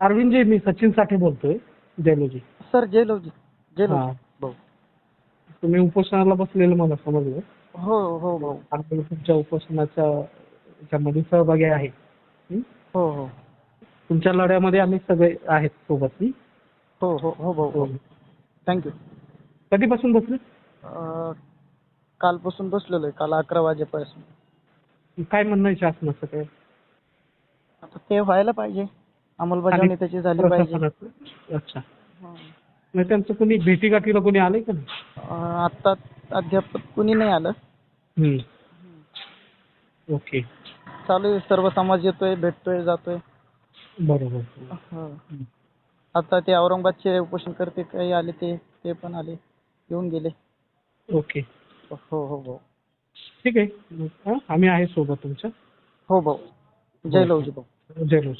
अरविंदजी मी सचिन साठे बोलतोय. जयलोजी सर जय लवजी जय हा. लवजी भाऊ तुम्ही उपोषणाला बसलेलं मला समजलं. हो हो भाऊ आणि तुमच्या उपोषणाच्या याच्यामध्ये सहभागी आहे. हं? हो हो. तुमच्या लढ्यामध्ये आम्ही सगळे आहेत सोबत. हं? हो हो हो भाऊ हो. थँक्यू कधीपासून बसले? कालपासून बसलेलो आहे. काल अकरा वाजेपासून. काय म्हणणं आहे शासनाचं काय? आता ते व्हायला पाहिजे. अंमलबजावणी त्याची झाली पाहिजे? अच्छा. हं. नाही त्यांचं कोणी भेटीगाठीला कोणी आलंय का आत्ता अद्याप कुणी नाही आलं. हं. ओके. चालू आहे सर्व समाज येतोय भेटतोय जातोय. बरोबर. हं. आता ते औरंगाबादचे उपोषण करते काही आले ते ते पण आले येऊन गेले. ओके. हो हो भाऊ ठीक आहे. हं? आम्ही आहे सोबत तुमच्या. हो भाऊ. जय लवजी भाऊ. जय लोच